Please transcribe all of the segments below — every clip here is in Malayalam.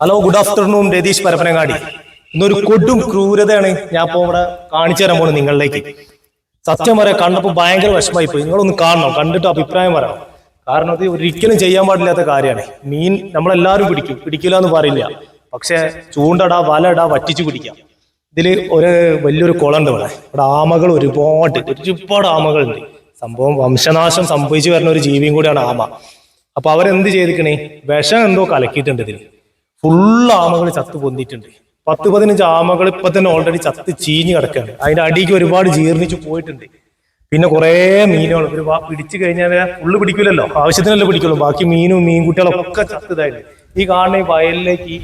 Hello good afternoon Ratheesh Parappanangadi. ഇന്നൊരു കൊടും ക്രൂരതയാണ് ഞാൻ ഇപ്പോൾ ഇവിടെ കാണിച്ചു തരാൻ പോകുന്നത് നിങ്ങളിലേക്ക്. സത്യം പറയാം കണ്ടപ്പോൾ ഭയങ്കര വിഷമായി പോയി നിങ്ങളൊന്ന് കാണണം കണ്ടിട്ട് അഭിപ്രായം പറയണം. കാരണം അത് ഒരിക്കലും ചെയ്യാൻ പാടില്ലാത്ത കാര്യമാണ്. മീൻ നമ്മളെല്ലാവരും പിടിക്കും. പിടിക്കില്ല എന്ന് പറയില്ല. പക്ഷെ ചൂണ്ടടാ വലടാ വറ്റിച്ചു പിടിക്കാം. ഇതിൽ ഒരു വലിയൊരു കുളമുണ്ട് ഇവിടെ. ഇവിടെ ആമകൾ ഒരുപാട് ഒരുപാട് ആമകളുണ്ട്. സംഭവം വംശനാശം സംഭവിച്ചു വരുന്ന ഒരു ജീവിയും കൂടിയാണ് ആമ. അപ്പൊ അവരെന്ത് ചെയ്തിക്കണേ വിഷം എന്തോ കലക്കിയിട്ടുണ്ട് ഇതിൽ ഫുള്ള് ആമകൾ ചത്ത് പൊന്തിയിട്ടുണ്ട്. പത്ത് പതിനഞ്ച് ആമകൾ ഇപ്പൊ തന്നെ ഓൾറെഡി ചത്ത് ചീഞ്ഞ് കിടക്കുകയാണ് അതിന്റെ അടിക്ക് ഒരുപാട് ജീർണിച്ചു പോയിട്ടുണ്ട്. പിന്നെ കുറേ മീനുകൾ ഒരു പിടിച്ചു കഴിഞ്ഞാൽ ഫുള്ള് പിടിക്കില്ലല്ലോ ആവശ്യത്തിനല്ലേ പിടിക്കുള്ളൂ. ബാക്കി മീനും മീൻകുട്ടികളൊക്കെ ചത്തതായിട്ട് ഈ കാണുന്ന ഈ വയലിലേക്ക്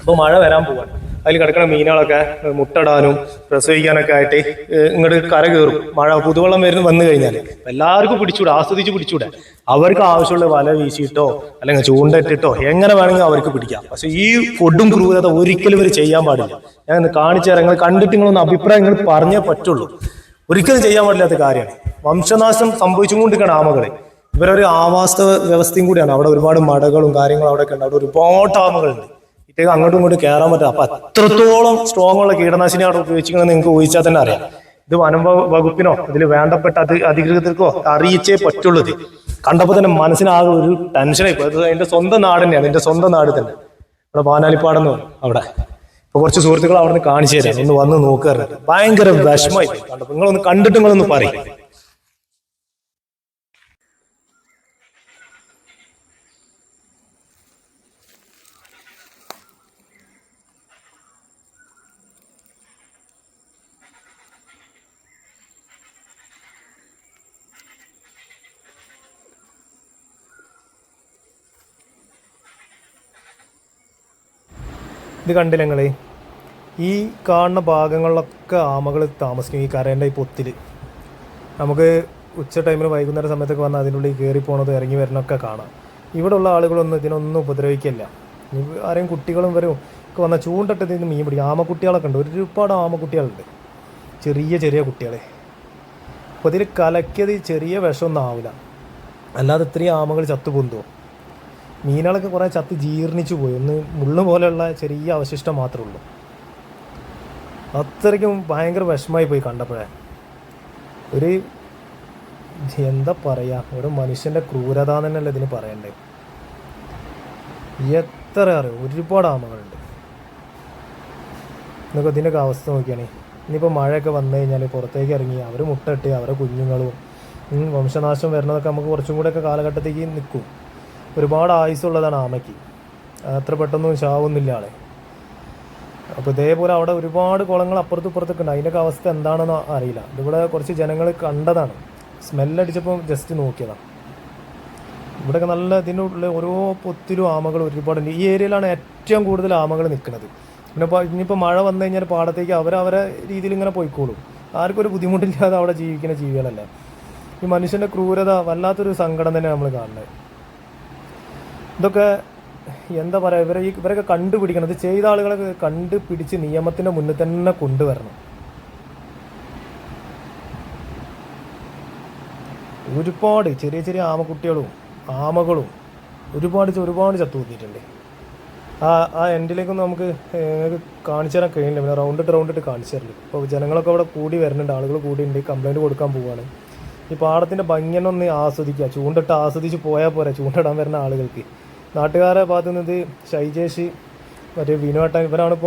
ഇപ്പൊ മഴ വരാൻ പോവാണ്. അതിൽ കിടക്കുന്ന മീനുകളൊക്കെ മുട്ടടാനും പ്രസവിക്കാനൊക്കെ ആയിട്ട് ഇങ്ങോട്ട് കര കയറും. മഴ പുതുവെള്ളം വരുന്ന വന്നു കഴിഞ്ഞാൽ എല്ലാവർക്കും പിടിച്ചൂടെ ആസ്വദിച്ച് പിടിച്ചൂടെ. അവർക്ക് ആവശ്യമുള്ള വല വീശിയിട്ടോ അല്ലെങ്കിൽ ചൂണ്ടയിട്ടിട്ടോ എങ്ങനെ വേണമെങ്കിൽ അവർക്ക് പിടിക്കാം. പക്ഷെ ഈ ഫുഡും ക്രൂരത ഒരിക്കലും ഇവർ ചെയ്യാൻ പാടില്ല. ഞാൻ കാണിച്ചു തരാം നിങ്ങൾ കണ്ടിട്ട് നിങ്ങളൊന്ന് അഭിപ്രായം നിങ്ങൾ പറഞ്ഞേ പറ്റുള്ളൂ. ഒരിക്കലും ചെയ്യാൻ പാടില്ലാത്ത കാര്യമാണ്. വംശനാശം സംഭവിച്ചുകൊണ്ടിരിക്കുകയാണ് ആമകളെ ഇവരൊരു ആവാസ വ്യവസ്ഥയും കൂടിയാണ്. അവിടെ ഒരുപാട് മടകളും കാര്യങ്ങളും അവിടെ ഒക്കെ ഉണ്ട്. അവിടെ ഒരുപാട് ആമകളുണ്ട്. ഇറ്റേക്ക് അങ്ങോട്ടും ഇങ്ങോട്ടും കയറാൻ പറ്റില്ല. അപ്പൊ അത്രത്തോളം സ്ട്രോങ് ഉള്ള കീടനാശിനി അവിടെ ഉപയോഗിച്ചിരിക്കണമെന്ന് നിങ്ങൾക്ക് ഊഹിച്ചാൽ തന്നെ അറിയാം. ഇത് വനം വകുപ്പിനോ ഇതിൽ വേണ്ടപ്പെട്ട അത് അധികൃതർക്കോ അറിയിച്ചേ പറ്റുള്ളൂ ഇത് കണ്ടപ്പോൾ തന്നെ മനസ്സിനാകെ ഒരു ടെൻഷനായി പോയത് അത് എന്റെ സ്വന്തം നാട് തന്നെയാണ് എന്റെ സ്വന്തം നാട് തന്നെ. ഇവിടെ പാനാലിപ്പാടെന്ന് അവിടെ. ഇപ്പൊ കുറച്ച് സുഹൃത്തുക്കൾ അവിടെ നിന്ന് കാണിച്ചു തരാം. ഒന്ന് വന്ന് നോക്കാറുണ്ട് ഭയങ്കര വിഷമായി കണ്ടപ്പോൾ കണ്ടപ്പോ നിങ്ങളൊന്ന് കണ്ടിട്ട് നിങ്ങളൊന്ന് പറയും. ഇത് കണ്ടില്ല ഈ കാണുന്ന ഭാഗങ്ങളിലൊക്കെ ആമകൾ താമസിക്കും ഈ കരേന്റെ ഈ പൊത്തിൽ നമുക്ക് ഉച്ച ടൈമിൽ വൈകുന്നേരം സമയത്തൊക്കെ വന്ന് അതിനുള്ളിൽ കയറി പോണത് ഇറങ്ങി വരണമൊക്കെ കാണാം. ഇവിടെ ഉള്ള ആളുകളൊന്നും ഇതിനൊന്നും ഉപദ്രവിക്കില്ല. ആരെയും കുട്ടികളും വരും ഒക്കെ വന്നാൽ ചൂണ്ടിട്ട് ഇതിന് മീൻ പിടിക്കും. ആമക്കുട്ടികളൊക്കെ ഉണ്ട്. ഒരുപാട് ആമക്കുട്ടികളുണ്ട്. ചെറിയ ചെറിയ കുട്ടികളെ. അപ്പോൾ ഇതിൽ കലക്കിയത് ചെറിയ വിഷമൊന്നും ആവില്ല. അല്ലാതെ ഇത്രയും ആമകൾ ചത്തു പൊന്തുമോ മീനുകളൊക്കെ കുറേ ചത്ത് ജീർണിച്ചു പോയി. ഒന്ന് മുള്ളു പോലെയുള്ള ചെറിയ അവശിഷ്ടം മാത്രമേ ഉള്ളൂ. അത്രയ്ക്കും ഭയങ്കര വിഷമായി പോയി കണ്ടപ്പോഴേ. ഒരു എന്താ പറയാ ഒരു മനുഷ്യന്റെ ക്രൂരത തന്നെയല്ലേ ഇതിന് പറയണ്ടേ എത്ര അറിയോ ഒരുപാട് ആമകളുണ്ട്. എന്നൊക്കെ ഇതിന്റെയൊക്കെ അവസ്ഥ നോക്കിയാണേ. ഇനിയിപ്പോൾ മഴയൊക്കെ വന്നു കഴിഞ്ഞാൽ പുറത്തേക്ക് ഇറങ്ങി അവർ മുട്ടയിട്ട് അവരെ കുഞ്ഞുങ്ങളും വംശനാശം വരുന്നതൊക്കെ നമുക്ക് കുറച്ചും കൂടെയൊക്കെ കാലഘട്ടത്തേക്ക് നിൽക്കും. ഒരുപാട് ആയുസ്സുള്ളതാണ് ആമയ്ക്ക്. അത്ര പെട്ടെന്നും ശാവുന്നില്ല ആളെ. അപ്പോൾ ഇതേപോലെ അവിടെ ഒരുപാട് കുളങ്ങൾ അപ്പുറത്തും ഇപ്പുറത്തൊക്കെ ഉണ്ട് അതിന്റെയൊക്കെ അവസ്ഥ എന്താണെന്ന് അറിയില്ല. ഇതിവിടെ കുറച്ച് ജനങ്ങൾ കണ്ടതാണ്. സ്മെല്ലടിച്ചപ്പോൾ ജസ്റ്റ് നോക്കിയതാണ്. ഇവിടെയൊക്കെ നല്ല ഇതിന്റെ ഉള്ളിൽ ഓരോ പൊത്തിലും ആമകൾ ഒരുപാടുണ്ട്. ഈ ഏരിയയിലാണ് ഏറ്റവും കൂടുതൽ ആമകൾ നിൽക്കുന്നത്. പിന്നെ ഇപ്പോൾ ഇനിയിപ്പോൾ മഴ വന്നു കഴിഞ്ഞാൽ പാടത്തേക്ക് അവരവരെ രീതിയിൽ ഇങ്ങനെ പോയിക്കോളും. ആർക്കും ഒരു ബുദ്ധിമുട്ടില്ലാതെ അവിടെ ജീവിക്കുന്ന ജീവികളല്ലേ. ഈ മനുഷ്യന്റെ ക്രൂരത വല്ലാത്തൊരു സങ്കടം തന്നെ നമ്മൾ കാണുന്നത്. ഇതൊക്കെ എന്താ പറയുക ഇവരെ ഈ ഇവരൊക്കെ കണ്ടുപിടിക്കണം. ഇത് ചെയ്ത ആളുകളൊക്കെ കണ്ടുപിടിച്ച് നിയമത്തിന്റെ മുന്നിൽ തന്നെ കൊണ്ടുവരണം. ഒരുപാട് ചെറിയ ചെറിയ ആമക്കുട്ടികളും ആമകളും ഒരുപാട് ഒരുപാട് ചത്തു കൂത്തിയിട്ടുണ്ട് ആ ആ എൻഡിലേക്കൊന്നും നമുക്ക് കാണിച്ചു തരാൻ കഴിയില്ല. പിന്നെ റൗണ്ട് ഇട്ട് റൗണ്ട് ഇട്ട് കാണിച്ചു തരില്ല ഇപ്പോൾ ജനങ്ങളൊക്കെ അവിടെ കൂടി വരുന്നുണ്ട്. ആളുകൾ കൂടി ഉണ്ട്. കംപ്ലൈന്റ് കൊടുക്കാൻ പോവുകയാണ് ഈ പാടത്തിന്റെ ഭംഗിയെന്നൊന്ന് ആസ്വദിക്കുക. ചൂണ്ടിട്ട് ആസ്വദിച്ച് പോയാൽ പോരാ. ചൂണ്ടിടാൻ വരുന്ന ആളുകൾക്ക്. നാട്ടുകാരെ ഭാഗത്തു നിന്ന് ഷൈജേഷ് മറ്റേ വിനോട്ടൻ ഇവരാണ് ഇപ്പോൾ